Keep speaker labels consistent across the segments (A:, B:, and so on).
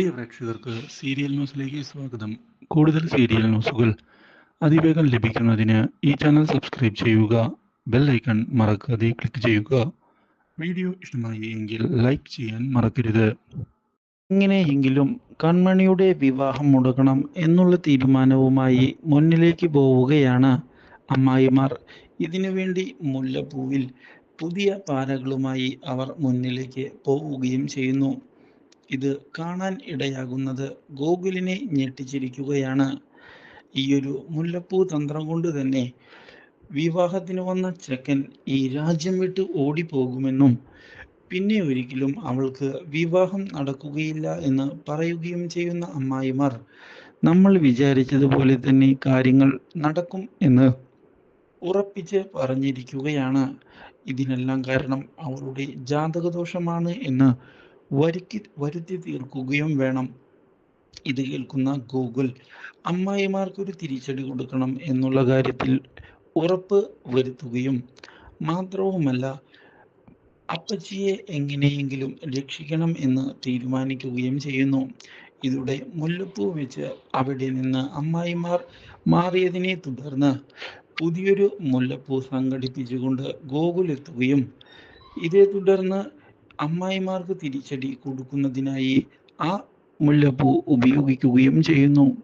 A: പ്രിയ പ്രേക്ഷകർക്ക് സീരിയൽ ന്യൂസിലേക്ക് സ്വാഗതം. കൂടുതൽ സീരിയൽ ന്യൂസുകൾ അതിവേഗം ലഭിക്കുന്നതിന് ഈ ചാനൽ സബ്സ്ക്രൈബ് ചെയ്യുക ബെൽ ഐക്കൺ മറക്കാതെ ക്ലിക്ക് ചെയ്യുക. വീഡിയോ ഇഷ്ടമായി എങ്കിൽ ലൈക്ക് ചെയ്യാൻ മറക്കരുത്.
B: എങ്ങനെയെങ്കിലും കൺമണിയുടെ വിവാഹം മുടക്കണം എന്നുള്ള തീരുമാനവുമായി മുന്നിലേക്ക് പോവുകയാണ് അമ്മായിമാർ. ഇതിനുവേണ്ടി മുല്ലപ്പൂവിൽ പുതിയ പാരകളുമായി അവർ മുന്നിലേക്ക് പോവുകയും ചെയ്യുന്നു. ഇത് കാണാൻ ഇടയാകുന്നത് ഗോകുലിനെ ഞെട്ടിച്ചിരിക്കുകയാണ്. ഒരു മുല്ലപ്പൂ തന്ത്രം കൊണ്ട് തന്നെ വിവാഹത്തിന് വന്ന ചെക്കൻ ഈ രാജ്യം വിട്ട് ഓടിപ്പോകുമെന്നും പിന്നെ ഒരിക്കലും അവൾക്ക് വിവാഹം നടക്കുകയില്ല എന്ന് പറയുകയും ചെയ്യുന്ന അമ്മായിമാർ നമ്മൾ വിചാരിച്ചതുപോലെ തന്നെ കാര്യങ്ങൾ നടക്കും എന്ന് ഉറപ്പിച്ച് പറഞ്ഞിരിക്കുകയാണ്. ഇതിനെല്ലാം കാരണം അവളുടെ ജാതകദോഷമാണ് എന്ന് വരുക്കി വരുത്തി തീർക്കുകയും വേണം. ഇത് കേൾക്കുന്ന ഗൂഗിൾ അമ്മായിമാർക്കൊരു തിരിച്ചടി കൊടുക്കണം എന്നുള്ള കാര്യത്തിൽ ഉറപ്പ് വരുത്തുകയും മാത്രവുമല്ല അപ്പച്ചിയെ എങ്ങനെയെങ്കിലും രക്ഷിക്കണം എന്ന് തീരുമാനിക്കുകയും ചെയ്യുന്നു. ഇതോടെ മുല്ലപ്പൂ വെച്ച് അവിടെ നിന്ന് അമ്മായിമാർ മാറിയതിനെ തുടർന്ന് പുതിയൊരു മുല്ലപ്പൂ സംഘടിപ്പിച്ചുകൊണ്ട് ഗോകുലെത്തുകയും ഇതേ തുടർന്ന് അമ്മായിമാർക്ക് തിരിച്ചടി കൊടുക്കുന്നതിനായി ആ മുല്ലപ്പൂ ഉപയോഗിക്കുകയും ചെയ്യുന്നു.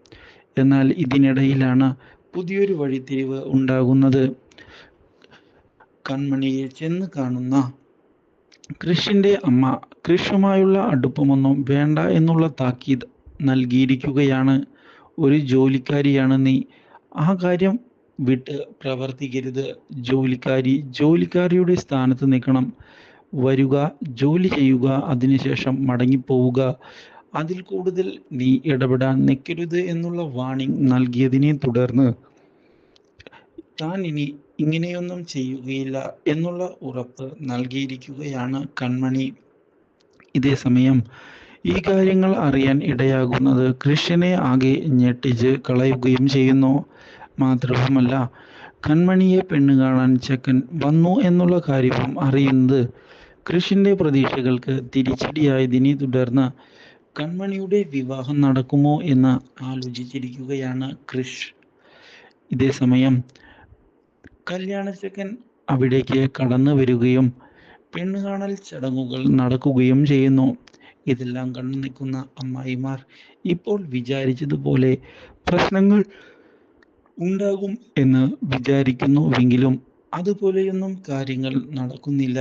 B: എന്നാൽ ഇതിനിടയിലാണ് പുതിയൊരു വഴിത്തിരിവ് ഉണ്ടാകുന്നത്. കൺമണിയെ ചെന്ന് കാണുന്ന കൃഷിന്റെ അമ്മ കൃഷുമായുള്ള അടുപ്പമൊന്നും വേണ്ട എന്നുള്ള താക്കീത് നൽകിയിരിക്കുകയാണ്. ഒരു ജോലിക്കാരിയാണ് നീ. ആ കാര്യം വിട്ട് പ്രവർത്തിക്കരുത്. ജോലിക്കാരി ജോലിക്കാരിയുടെ സ്ഥാനത്ത് നിൽക്കണം. വരുക ജോലി ചെയ്യുക അതിനുശേഷം മടങ്ങിപ്പോവുക അതിൽ കൂടുതൽ നീ ഇടപെടാൻ നിൽക്കരുത് എന്നുള്ള വാണിംഗ് നൽകിയതിനെ തുടർന്ന് താൻ ഇനി ഇങ്ങനെയൊന്നും ചെയ്യുകയില്ല എന്നുള്ള ഉറപ്പ് നൽകിയിരിക്കുകയാണ് കൺമണി. ഇതേ സമയം ഈ കാര്യങ്ങൾ അറിയാൻ ഇടയാകുന്നത് കൃഷ്ണനെ ആകെ ഞെട്ടിച്ച് കളയുകയും ചെയ്യുന്നു. മാത്രവുമല്ല കൺമണിയെ പെണ്ണ് കാണാൻ ചെക്കൻ വന്നു എന്നുള്ള കാര്യവും അറിയുന്നത് കൃഷിന്റെ പ്രതീക്ഷകൾക്ക് തിരിച്ചടിയായതിനെ തുടർന്ന് കൺമണിയുടെ വിവാഹം നടക്കുമോ എന്ന് ആലോചിച്ചിരിക്കുകയാണ് കൃഷ്. ഇതേ സമയം കല്യാണച്ചക്കൻ അവിടേക്ക് കടന്നു വരികയും പെണ്ണ് കാണൽ ചടങ്ങുകൾ നടക്കുകയും ചെയ്യുന്നു. ഇതെല്ലാം കണ്ടു നിൽക്കുന്ന അമ്മായിമാർ ഇപ്പോൾ വിചാരിച്ചതുപോലെ പ്രശ്നങ്ങൾ ഉണ്ടാകും എന്ന് വിചാരിക്കുന്നുവെങ്കിലും അതുപോലെയൊന്നും കാര്യങ്ങൾ നടക്കുന്നില്ല.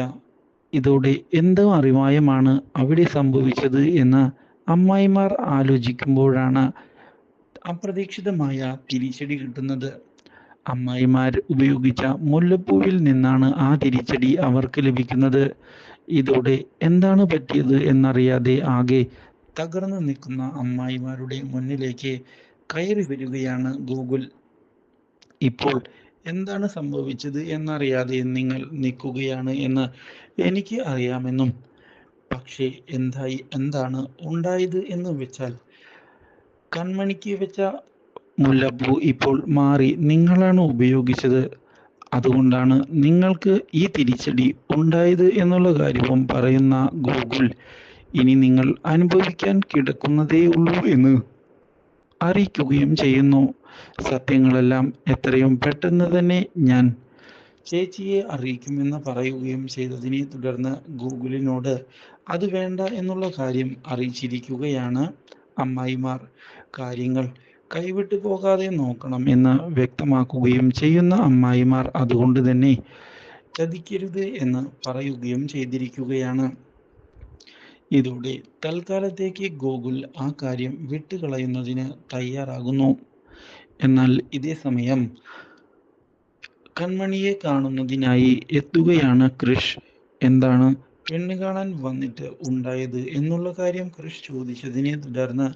B: ഇതോടെ എന്തോ അറിവായമാണ് അവിടെ സംഭവിച്ചത് എന്ന് അമ്മായിമാർ ആലോചിക്കുമ്പോഴാണ് അപ്രതീക്ഷിതമായ തിരിച്ചടി കിട്ടുന്നത്. അമ്മായിമാർ ഉപയോഗിച്ച മുല്ലപ്പൂവിൽ നിന്നാണ് ആ തിരിച്ചടി അവർക്ക് ലഭിക്കുന്നത്. ഇതോടെ എന്താണ് പറ്റിയത് എന്നറിയാതെ ആകെ തകർന്നു നിൽക്കുന്ന അമ്മായിമാരുടെ മുന്നിലേക്ക് കയറി വരികയാണ് ഗൂഗിൾ. ഇപ്പോൾ എന്താണ് സംഭവിച്ചത് എന്നറിയാതെ നിങ്ങൾ നിൽക്കുകയാണ് എന്ന് എനിക്ക് അറിയാമെന്നും. പക്ഷേ എന്തായി എന്താണ് ഉണ്ടായത് എന്ന് വെച്ചാൽ കൺമണിക്ക് വെച്ച മുല്ലപ്പൂ ഇപ്പോൾ മാറി നിങ്ങളാണ് ഉപയോഗിച്ചത്. അതുകൊണ്ടാണ് നിങ്ങൾക്ക് ഈ തിരിച്ചടി ഉണ്ടായത് എന്നുള്ള കാര്യവും പറയുന്ന ഗൂഗിൾ ഇനി നിങ്ങൾ അനുഭവിക്കാൻ കിടക്കുന്നതേ ഉള്ളൂ എന്ന് അറിയിക്കുകയും ചെയ്യുന്നു. സത്യങ്ങളെല്ലാം എത്രയും പെട്ടെന്ന് തന്നെ ഞാൻ ചേച്ചിയെ അറിയിക്കുമെന്ന് പറയുകയും ചെയ്തതിനെ തുടർന്ന് ഗൂഗിളിനോട് അത് വേണ്ട എന്നുള്ള കാര്യം അറിയിച്ചിരിക്കുകയാണ് അമ്മായിമാർ. കാര്യങ്ങൾ കൈവിട്ടു പോകാതെ നോക്കണം എന്ന് വ്യക്തമാക്കുകയും ചെയ്യുന്ന അമ്മായിമാർ അതുകൊണ്ട് തന്നെ ചതിക്കരുത് എന്ന് പറയുകയും ചെയ്തിരിക്കുകയാണ്. ഇതോടെ തൽക്കാലത്തേക്ക് ഗൂഗിൾ ആ കാര്യം വിട്ടുകളയുന്നതിന് തയ്യാറാകുന്നു. എന്നാൽ ഇതേ സമയം കൺമണിയെ കാണുന്നതിനായി എത്തുകയാണ് കൃഷ് എന്താണ് പെണ്ണ് കാണാൻ വന്നിട്ട് ഉണ്ടായത് എന്നുള്ള കാര്യം കൃഷ് ചോദിച്ചതിനെ തുടർന്ന്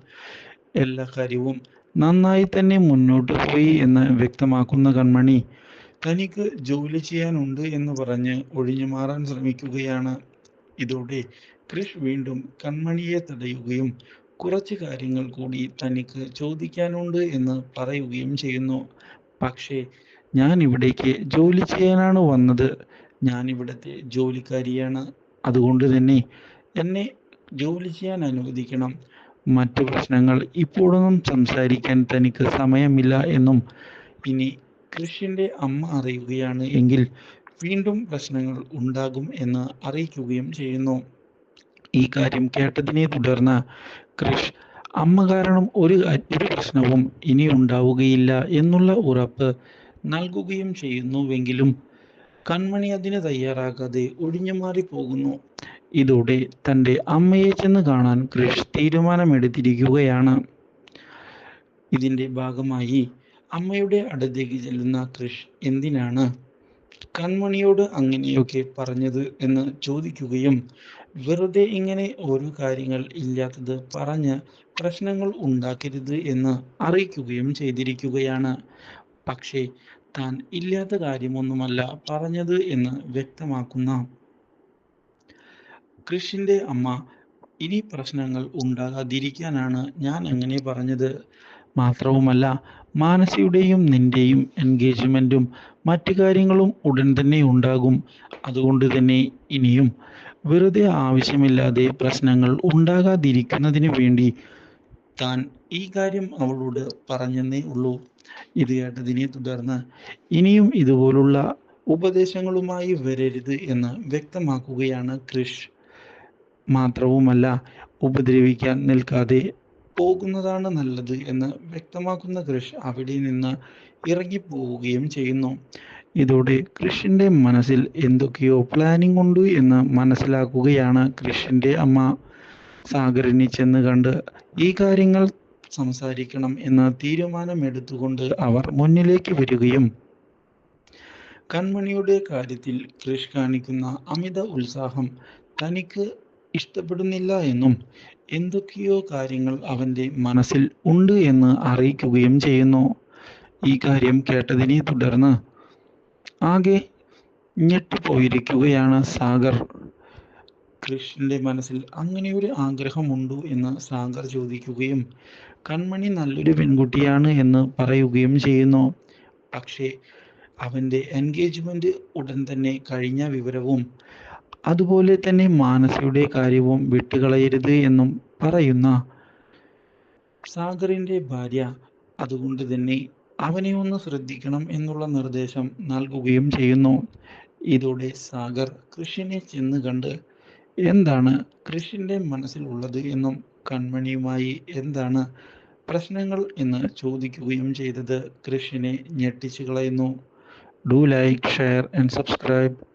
B: എല്ലാ കാര്യവും നന്നായി തന്നെ മുന്നോട്ട് പോയി എന്ന് വ്യക്തമാക്കുന്ന കൺമണി തനിക്ക് ജോലി ചെയ്യാനുണ്ട് എന്ന് പറഞ്ഞ് ഒഴിഞ്ഞു മാറാൻ ശ്രമിക്കുകയാണ്. ഇതോടെ കൃഷ് വീണ്ടും കൺമണിയെ തടയുകയും കുറച്ച് കാര്യങ്ങൾ കൂടി തനിക്ക് ചോദിക്കാനുണ്ട് എന്ന് പറയുകയും ചെയ്യുന്നു. പക്ഷേ ഞാൻ ഇവിടേക്ക് ജോലി ചെയ്യാനാണ് വന്നത്. ഞാൻ ഇവിടുത്തെ ജോലിക്കാരിയാണ്. അതുകൊണ്ട് തന്നെ എന്നെ ജോലി ചെയ്യാൻ അനുവദിക്കണം. മറ്റു പ്രശ്നങ്ങൾ ഇപ്പോഴൊന്നും സംസാരിക്കാൻ തനിക്ക് സമയമില്ല എന്നും ഇനി കൃഷിന്റെ അമ്മ അറിയുകയാണ് എങ്കിൽ വീണ്ടും പ്രശ്നങ്ങൾ ഉണ്ടാകും എന്ന് അറിയിക്കുകയും ചെയ്യുന്നു. ഈ കാര്യം കേട്ടതിനെ തുടർന്ന് കൃഷ് അമ്മ കാരണം ഒരു ഒരു പ്രശ്നവും ഇനി ഉണ്ടാവുകയില്ല എന്നുള്ള ഉറപ്പ് നൽകുകയും ചെയ്യുന്നുവെങ്കിലും കൺമണി അതിന് തയ്യാറാകാതെ ഒഴിഞ്ഞു മാറി പോകുന്നു ഇതോടെ തന്റെ അമ്മയെ ചെന്ന് കാണാൻ കൃഷ് തീരുമാനമെടുത്തിരിക്കുകയാണ്. ഇതിന്റെ ഭാഗമായി അമ്മയുടെ അടുത്തേക്ക് ചെല്ലുന്ന കൃഷ് എന്തിനാണ് കൺമണിയോട് അങ്ങനെയൊക്കെ പറഞ്ഞത് എന്ന് ചോദിക്കുകയും വെറുതെ ഇങ്ങനെ ഓരോ കാര്യങ്ങൾ ഇല്ലാത്തത് പറഞ്ഞ് പ്രശ്നങ്ങൾ ഉണ്ടാക്കരുത് എന്ന് അറിയിക്കുകയും ചെയ്തിരിക്കുകയാണ്. പക്ഷേ താൻ ഇല്ലാത്ത കാര്യമൊന്നുമല്ല പറഞ്ഞത് എന്ന് വ്യക്തമാക്കുന്ന കൃഷിന്റെ അമ്മ ഇനി പ്രശ്നങ്ങൾ ഉണ്ടാകാതിരിക്കാനാണ് ഞാൻ അങ്ങനെ പറഞ്ഞത്. മാത്രവുമല്ല മാനസിയുടെയും നിന്റെയും എൻഗേജ്മെന്റും മറ്റു കാര്യങ്ങളും ഉടൻ തന്നെ ഉണ്ടാകും. അതുകൊണ്ട് തന്നെ ഇനിയും വെറുതെ ആവശ്യമില്ലാതെ പ്രശ്നങ്ങൾ ഉണ്ടാകാതിരിക്കുന്നതിന് വേണ്ടി താൻ ഈ കാര്യം അവളോട് പറഞ്ഞെന്നേ ഉള്ളൂ. ഇത് കേട്ടതിനെ തുടർന്ന് ഇനിയും ഇതുപോലുള്ള ഉപദേശങ്ങളുമായി വരരുത് എന്ന് വ്യക്തമാക്കുകയാണ് കൃഷ്. മാത്രവുമല്ല ഉപദ്രവിക്കാൻ നിൽക്കാതെ പോകുന്നതാണ് നല്ലത് എന്ന് വ്യക്തമാക്കുന്ന കൃഷ് അവിടെ നിന്ന് ഇറങ്ങിപ്പോവുകയും ചെയ്യുന്നു. ഇതോടെ കൃഷിന്റെ മനസ്സിൽ എന്തൊക്കെയോ പ്ലാനിംഗ് ഉണ്ട് എന്ന് മനസ്സിലാക്കുകയാണ് കൃഷിന്റെ അമ്മ. സാഗറിനെ ചെന്ന് കണ്ട് ഈ കാര്യങ്ങൾ സംസാരിക്കണം എന്ന തീരുമാനമെടുത്തുകൊണ്ട് അവർ മുന്നിലേക്ക് വരികയും കൺമണിയുടെ കാര്യത്തിൽ കൃഷ് കാണിക്കുന്ന അമിത ഉത്സാഹം തനിക്ക് ഇഷ്ടപ്പെടുന്നില്ല എന്നും എന്തൊക്കെയോ കാര്യങ്ങൾ അവന്റെ മനസ്സിൽ ഉണ്ട് എന്ന് അറിയിക്കുകയും ചെയ്യുന്നു. ഈ കാര്യം കേട്ടതിനെ തുടർന്ന് ആകെ ഞെട്ടിപ്പോയിരിക്കുകയാണ് സാഗർ. കൃഷ്ണന്റെ മനസ്സിൽ അങ്ങനെ ഒരു ആഗ്രഹമുണ്ടോ എന്ന് സാഗർ ചോദിക്കുകയും കൺമണി നല്ലൊരു പെൺകുട്ടിയാണ് എന്ന് പറയുകയും ചെയ്യുന്നു. പക്ഷേ അവന്റെ എൻഗേജ്മെന്റ് ഉടൻ തന്നെ കഴിഞ്ഞ വിവരവും അതുപോലെ തന്നെ മാനസയുടെ കാര്യവും വിട്ടുകളയരുത് എന്നും പറയുന്ന സാഗറിന്റെ ഭാര്യ അതുകൊണ്ട് തന്നെ അവനെ ഒന്ന് ശ്രദ്ധിക്കണം എന്നുള്ള നിർദ്ദേശം നൽകുകയും ചെയ്യുന്നു. ഇതോടെ സാഗർ കൃഷിനെ ചെന്ന് കണ്ട് എന്താണ് കൃഷിന്റെ മനസ്സിലുള്ളത് എന്നും കൺമണിയുമായി എന്താണ് പ്രശ്നങ്ങൾ എന്ന് ചോദിക്കുകയും ചെയ്തത്. കൃഷിനെ ഞെട്ടിച്ചു കളയുന്നു. Do like share and subscribe